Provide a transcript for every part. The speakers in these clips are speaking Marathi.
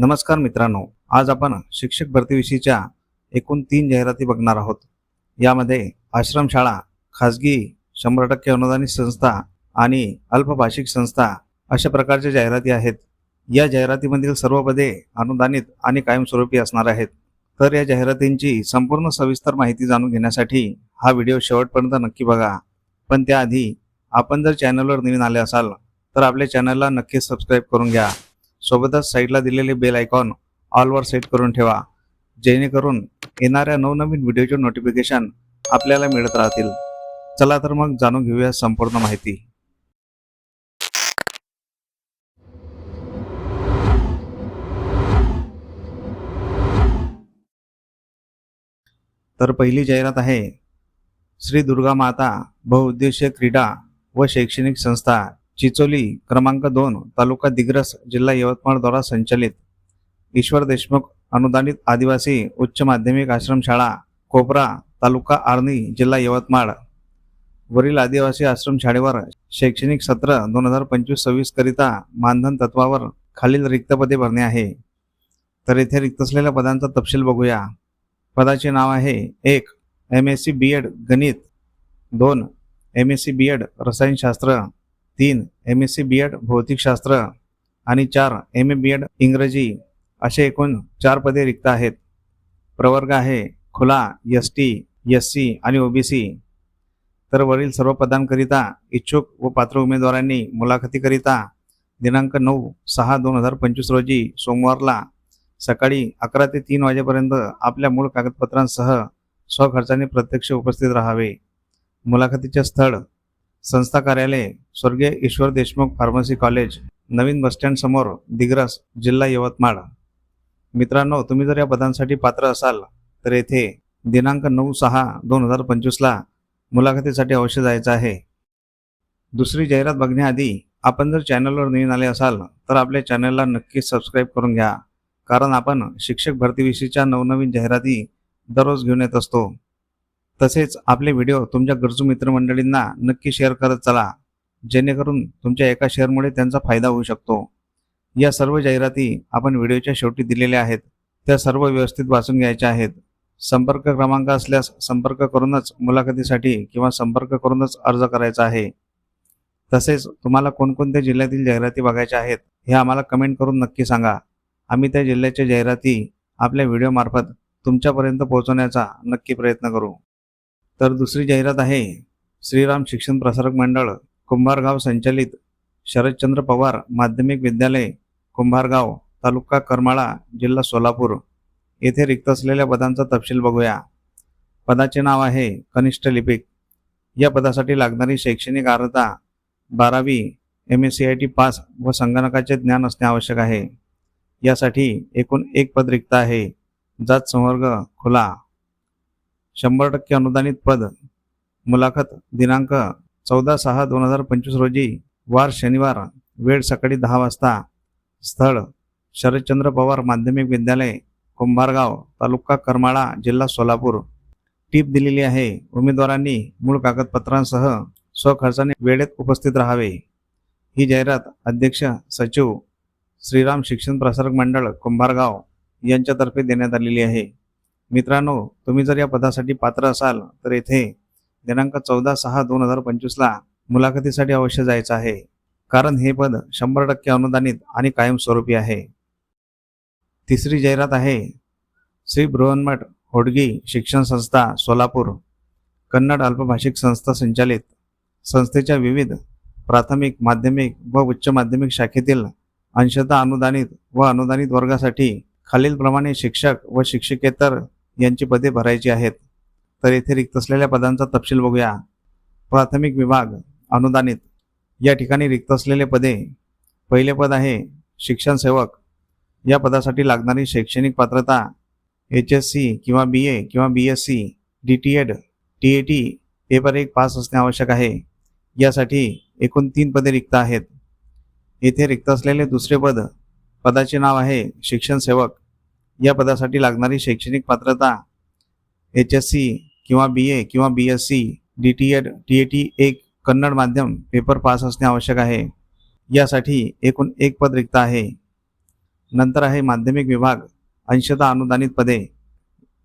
नमस्कार मित्रांनो आज आपण शिक्षक भरतीविषयीच्या एकूण तीन जाहिराती बघणार आहोत. यामध्ये आश्रमशाळा खाजगी शंभर टक्के अनुदानित संस्था आणि अल्पभाषिक संस्था अशा प्रकारच्या जाहिराती आहेत. या जाहिरातीमधील सर्व पदे अनुदानित आणि कायमस्वरूपी असणार आहेत. तर या जाहिरातींची संपूर्ण सविस्तर माहिती जाणून घेण्यासाठी हा व्हिडिओ शेवटपर्यंत नक्की बघा. पण त्याआधी आपण जर चॅनलवर नवीन आले असाल तर आपल्या चॅनलला नक्की सबस्क्राईब करून घ्या. सोबतच साईडला दिलेले बेल आयकॉन ऑलवर सेट करून ठेवा. जेणेकरून येणाऱ्या नवनवीन व्हिडिओचे नोटिफिकेशन आपल्याला मिळत राहतील. चला तर मग जाणून घेऊया संपूर्ण माहिती. तर पहिली जाहिरात आहे. श्री दुर्गा माता बहुउद्देशीय क्रीडा व शैक्षणिक संस्था चिचोली क्रमांक दोन तालुका दिग्रस जिल्हा यवतमाळ द्वारा संचलित ईश्वर देशमुख अनुदानित आदिवासी उच्च माध्यमिक आश्रमशाळा कोपरा तालुका आर्णी जिल्हा यवतमाळ. वरील आदिवासी आश्रमशाळेवर शैक्षणिक सत्र दोन हजार पंचवीस सव्वीस करिता मानधन तत्वावर खालील रिक्त पदे भरणे आहे. तर येथे रिक्त असलेल्या पदांचा तपशील बघूया. पदाचे नाव आहे एक M S C B Ed गणित दोन M S C B Ed रसायनशास्त्र तीन M S C B Ed भौतिकशास्त्र आणि चार एम ए बी एड इंग्रजी असे एकूण चार पदे रिक्त आहेत. प्रवर्ग आहे खुला एस टी एस सी आणि ओबीसी तर वरील सर्व पदांकरिता इच्छुक व पात्र उमेदवारांनी मुलाखतीकरिता दिनांक नऊ सहा दोन हजार पंचवीस रोजी सोमवारला सकाळी अकरा ते तीन वाजेपर्यंत आपल्या मूळ कागदपत्रांसह स्वखर्चाने प्रत्यक्ष उपस्थित राहावे. मुलाखतीचे स्थळ संस्था कार्यालय स्वर्गीय ईश्वर देशमुख फार्मसी कॉलेज नवीन बसस्टँड समोर दिग्रस जिल्हा यवतमाळ. मित्रांनो तुम्ही जर या पदांसाठी पात्र असाल तर येथे दिनांक नऊ सहा दोन हजार पंचवीसला मुलाखतीसाठी अवश्य जायचं आहे. दुसरी जाहिरात बघण्याआधी आपण जर चॅनलवर नवीन आले असाल तर आपल्या चॅनलला नक्की सबस्क्राईब करून घ्या. कारण आपण शिक्षक भरतीविषयीच्या नवनवीन जाहिराती दररोज घेऊन येत असतो. तसेच आपले व्हिडिओ तुमच्या गरजू मित्रमंडळींना नक्की शेअर करत चला. जेणेकरून तुमच्या एका शेअरमुळे त्यांचा फायदा होऊ शकतो. या सर्व जाहिराती आपण व्हिडिओच्या शेवटी दिलेल्या आहेत. त्या सर्व व्यवस्थित वाचून घ्यायच्या आहेत. संपर्क क्रमांक असल्यास संपर्क करूनच मुलाखतीसाठी किंवा संपर्क करूनच अर्ज करायचा आहे. तसेच तुम्हाला कोणकोणत्या जिल्ह्यातील जाहिराती बघायच्या आहेत हे आम्हाला कमेंट करून नक्की सांगा. आम्ही त्या जिल्ह्याच्या जाहिराती आपल्या व्हिडिओमार्फत तुमच्यापर्यंत पोहोचवण्याचा नक्की प्रयत्न करू. तर दुसरी जाहिरात आहे श्रीराम शिक्षण प्रसारक मंडळ कुंभारगाव संचालित शरदचंद्र पवार माध्यमिक विद्यालय कुंभारगाव तालुका करमाळा जिल्हा सोलापूर. येथे रिक्त असलेल्या पदांचा तपशील बघूया. पदाचे नाव आहे कनिष्ठ लिपिक. या पदासाठी लागणारी शैक्षणिक अर्हता बारावी M S C I T pass व संगणकाचे ज्ञान असणे आवश्यक आहे. यासाठी एकूण एक पद रिक्त आहे. जात संवर्ग खुला. शंभर टक्के अनुदानित पद. मुलाखत दिनांक चौदा सहा दोन हजार पंचवीस रोजी वार शनिवार वेळ सकाळी दहा वाजता. स्थळ शरदचंद्र पवार माध्यमिक विद्यालय कुंभारगाव तालुका करमाळा जिल्हा सोलापूर. टीप दिलेली आहे उमेदवारांनी मूळ कागदपत्रांसह स्वखर्चाने वेळेत उपस्थित राहावे. ही जाहिरात अध्यक्ष सचिव श्रीराम शिक्षण प्रसारक मंडळ कुंभारगाव यांच्यातर्फे देण्यात आलेली आहे. मित्रांनो तुम्ही जर या पदासाठी पात्र असाल तर येथे दिनांक चौदा सहा दोन हजार पंचवीसला मुलाखतीसाठी अवश्य जायचं आहे. कारण हे पद शंभर टक्के अनुदानित आणि कायमस्वरूपी आहे. तिसरी जाहिरात आहे श्री बृहन्मठ होडगी शिक्षण संस्था सोलापूर कन्नड अल्पभाषिक संस्था संचालित संस्थेच्या विविध प्राथमिक माध्यमिक व उच्च माध्यमिक शाखेतील अंशतः अनुदानित व अनुदानित वर्गासाठी खालीलप्रमाणे शिक्षक व शिक्षकेतर यांची पदे भरायची आहेत. तर येथे रिक्त असलेल्या पदांचा तपशील बघूया. प्राथमिक विभाग अनुदानित. या ठिकाणी रिक्त असलेले पदे. पहिले पद आहे शिक्षण सेवक. या पदासाठी लागणारी शैक्षणिक पात्रता एच एस सी किंवा बी ए किंवा B S C D T Ed T A T paper एक पास असणे आवश्यक आहे. यासाठी एकूण तीन पदे रिक्त आहेत. येथे रिक्त असलेले दुसरे पद पदाचे नाव आहे शिक्षण सेवक. या पदासाठी लागणारी शैक्षणिक पात्रता एच एस सी किंवा बी ए किंवा B S C D T Ed T A T एक कन्नड माध्यम पेपर पास असणे आवश्यक आहे. यासाठी एकूण एक पद रिक्त आहे. नंतर आहे माध्यमिक विभाग अंशतः अनुदानित पदे.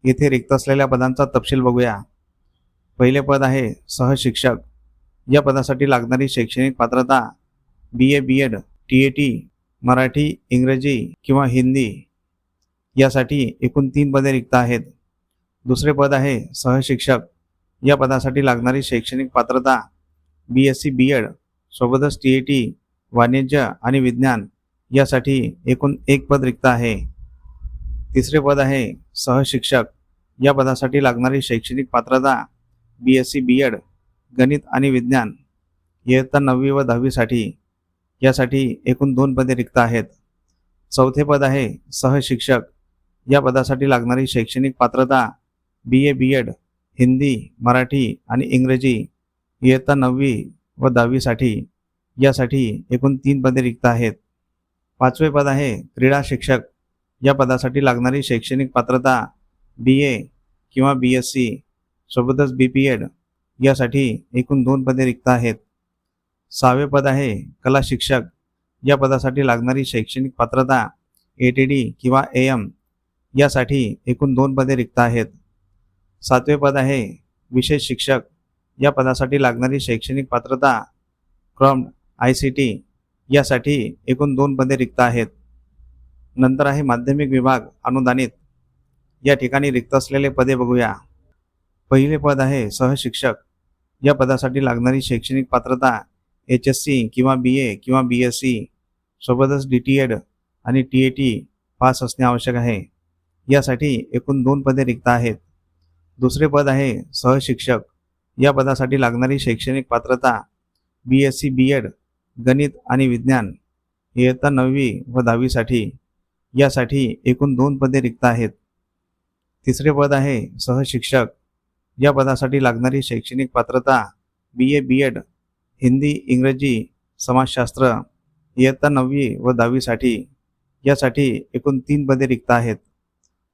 येथे रिक्त असलेल्या पदांचा तपशील बघूया. पहिले पद आहे सहशिक्षक. या पदासाठी लागणारी शैक्षणिक पात्रता B A B Ed T A T Marathi इंग्रजी किंवा हिंदी यासाठी एकूण तीन पदे रिक्त आहेत. दुसरे पद आहे सहशिक्षक. या पदासाठी लागणारी शैक्षणिक पात्रता B S C B Ed सोबतच टी ए टी वाणिज्य आणि विज्ञान यासाठी एकूण एक पद रिक्त आहे. तिसरे पद आहे सहशिक्षक. या पदासाठी लागणारी शैक्षणिक पात्रता B S C B Ed गणित आणि विज्ञान इयत्ता नववी व दहावीसाठी यासाठी एकूण दोन पदे रिक्त आहेत. चौथे पद आहे सहशिक्षक. या पदासाठी लागणारी शैक्षणिक पात्रता B A B Ed Hindi Marathi आणि इंग्रजी इयत्ता नववी व दहावीसाठी यासाठी एकूण तीन पदे रिक्त आहेत. पाचवे पद आहे क्रीडा शिक्षक. या पदासाठी लागणारी शैक्षणिक पात्रता बी ए किंवा बी एस सी सोबतच बी पी एड यासाठी एकूण दोन पदे रिक्त आहेत. सहावे पद आहे कला शिक्षक. या पदासाठी लागणारी शैक्षणिक पात्रता ए टी डी किंवा ए एम यासाठी एकूण दोन पदे रिक्त आहेत. सातवे पद आहे विशेष शिक्षक. या पदासाठी लागणारी शैक्षणिक पात्रता क्रम आय सी टी यासाठी एकूण दोन पदे रिक्त आहेत. नंतर आहे माध्यमिक विभाग अनुदानित. या ठिकाणी रिक्त असलेले पदे बघूया. पहिले पद आहे सहशिक्षक. या पदासाठी लागणारी शैक्षणिक पात्रता एच एस सी किंवा बी ए किंवा बी एस सी. सोबतच डी टी एड आणि टी ए टी पास असणे आवश्यक आहे. यासाठी एकूण दोन पदे रिक्त आहेत. दुसरे पद आहे सहशिक्षक. या पदासाठी लागणारी शैक्षणिक पात्रता B S C B Ed गणित आणि विज्ञान इयत्ता नववी व दहावीसाठी यासाठी एकूण दोन पदे रिक्त आहेत. तिसरे पद आहे सहशिक्षक. या पदासाठी लागणारी शैक्षणिक पात्रता B A B Ed Hindi इंग्रजी समाजशास्त्र इयत्ता नववी व दहावीसाठी यासाठी एकूण तीन पदे रिक्त आहेत.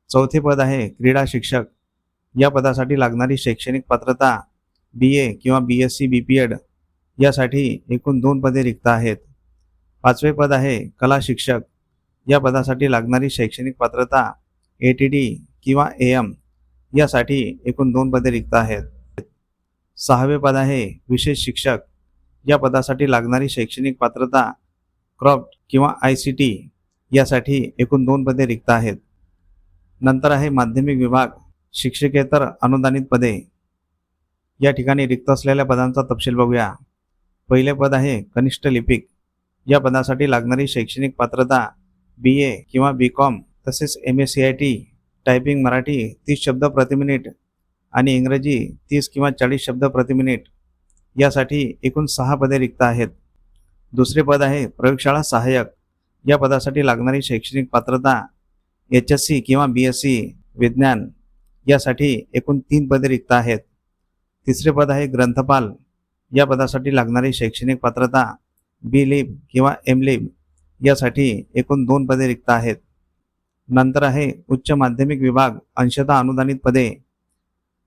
चौथे पद आहे क्रीडा शिक्षक. या पदासाठी लागणारी शैक्षणिक पात्रता बी ए किंवा B S C B P Ed यासाठी एकूण दोन पदे रिक्त आहेत. पाचवे पद आहे कला शिक्षक. या पदासाठी लागणारी शैक्षणिक पात्रता ए टी डी किंवा ए एम यासाठी एकूण दोन पदे रिक्त आहेत. सहावे पद आहे विशेष शिक्षक. या पदासाठी लागणारी शैक्षणिक पात्रता क्रॉप्ट किंवा आय सी टी यासाठी एकूण दोन पदे रिक्त आहेत. नंतर आहे माध्यमिक विभाग शिक्षकेतर अनुदानित पदे. या ठिकाणी रिक्त असलेल्या पदांचा तपशील बघूया. पहिले पद आहे कनिष्ठ लिपिक. या पदासाठी लागणारी शैक्षणिक पात्रता बी ए किंवा बी कॉम तसेच M S C I T typing Marathi तीस शब्द प्रति मिनिट आणि इंग्रजी तीस किंवा चाळीस शब्द प्रति मिनिट यासाठी एकूण सहा पदे रिक्त आहेत. दुसरे पद आहे प्रयोगशाळा सहाय्यक. या पदासाठी लागणारी शैक्षणिक पात्रता एच एस सी किंवा बी एस सी विज्ञान यासाठी एकूण तीन पदे रिक्त आहेत. तिसरे पद आहे ग्रंथपाल. या पदासाठी लागणारी शैक्षणिक पात्रता बी लिब किंवा एम लिब यासाठी एकूण दोन पदे रिक्त आहेत. नंतर आहे उच्च माध्यमिक विभाग अंशतः अनुदानित पदे.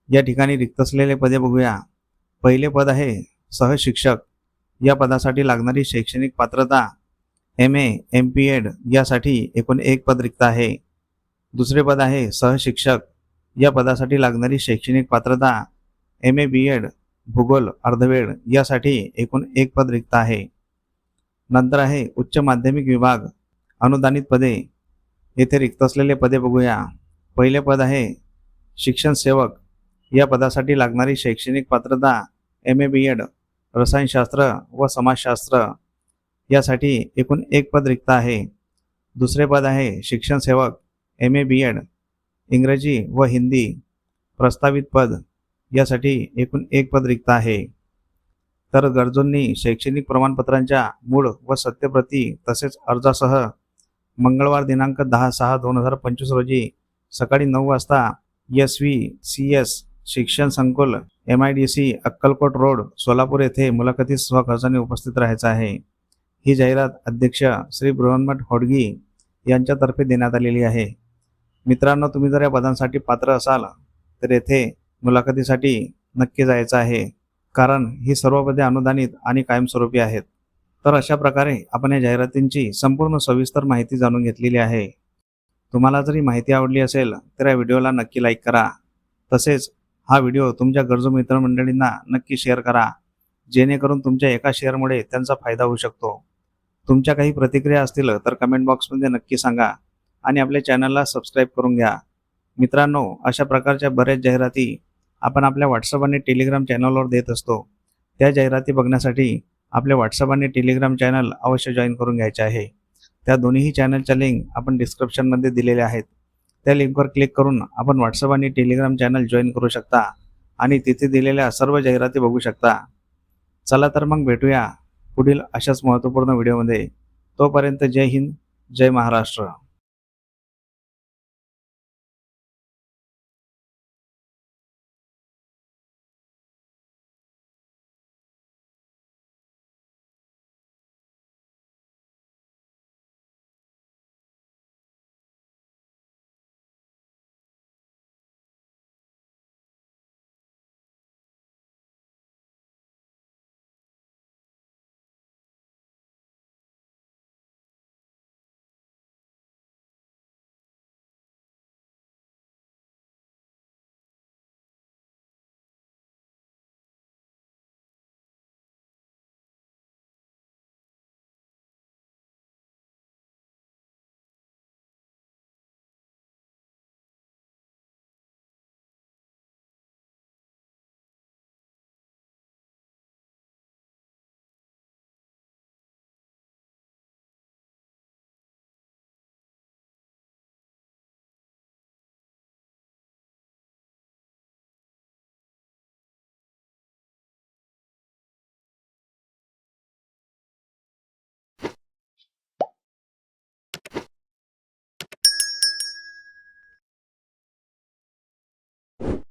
या ठिकाणी रिक्त असलेले पदे बघूया. पहिले पद आहे सहशिक्षक. या पदासाठी लागणारी शैक्षणिक पात्रता M A M P Ed यासाठी एकूण एक पद रिक्त आहे. दुसरे पद आहे सहशिक्षक. या पदासाठी लागणारी शैक्षणिक पात्रता एम ए बी एड भूगोल अर्धवेळ यासाठी एकूण एक पद रिक्त आहे. नंतर आहे उच्च माध्यमिक विभाग. अनुदानित पदे. येथे रिक्त असलेले पदे बघूया. पहिले पद आहे शिक्षण सेवक. या पदासाठी लागणारी शैक्षणिक पात्रता एम ए बी एड रसायनशास्त्र व समाजशास्त्र यासाठी एकूण एक पद रिक्त आहे. दुसरे पद आहे शिक्षण सेवक. एम ए बी एड इंग्रजी व हिंदी प्रस्तावित पद यासाठी एकूण एक पद रिक्त आहे. तर गरजूंनी शैक्षणिक प्रमाणपत्रांच्या मूळ व सत्यप्रती तसेच अर्जासह मंगळवार दिनांक दहा सहा दोन हजार पंचवीस रोजी सकाळी नऊ वाजता एस व्ही सी एस शिक्षण संकुल M I D C Akkalkot road Solapur येथे मुलाखतीत स्वखर्चाने उपस्थित राहायचं आहे. ही जाहिरात अध्यक्ष श्री बृहन्मठ होडगी यांच्यातर्फे देण्यात आलेली आहे. मित्रांनो तुम्ही जर या पदांसाठी पात्र असाल तर येथे मुलाखतीसाठी नक्की जायचं आहे. कारण ही सर्व पदे अनुदानित आणि कायमस्वरूपी आहेत. तर अशा प्रकारे आपण या जाहिरातींची संपूर्ण सविस्तर माहिती जाणून घेतलेली आहे. तुम्हाला जर ही माहिती आवडली असेल तर या व्हिडिओला नक्की लाईक करा. तसेच हा व्हिडिओ तुमच्या गरजू मित्रमंडळींना नक्की शेअर करा. जेणेकरून तुमच्या एका शेअरमुळे त्यांचा फायदा होऊ शकतो. तुमच्या काही प्रतिक्रिया असतील तर कमेंट बॉक्समध्ये नक्की सांगा. आणि आपल्या चॅनलला सबस्क्राईब करून घ्या. मित्रांनो अशा प्रकारच्या बऱ्याच जाहिराती आपण आपल्या व्हॉट्सअप आणि टेलिग्राम चॅनलवर देत असतो. त्या जाहिराती बघण्यासाठी आपल्या व्हॉट्सअप आणि टेलिग्राम चॅनल अवश्य जॉईन करून घ्यायचे आहे. त्या दोन्हीही चॅनलच्या लिंक आपण डिस्क्रिप्शनमध्ये दिलेल्या आहेत. त्या लिंकवर क्लिक करून आपण व्हॉट्सअप आणि टेलिग्राम चॅनल जॉईन करू शकता आणि तिथे दिलेल्या सर्व जाहिराती बघू शकता. चला तर मग भेटूया पुढील अशाच महत्त्वपूर्ण व्हिडिओमध्ये तोपर्यंत जय हिंद जय महाराष्ट्र.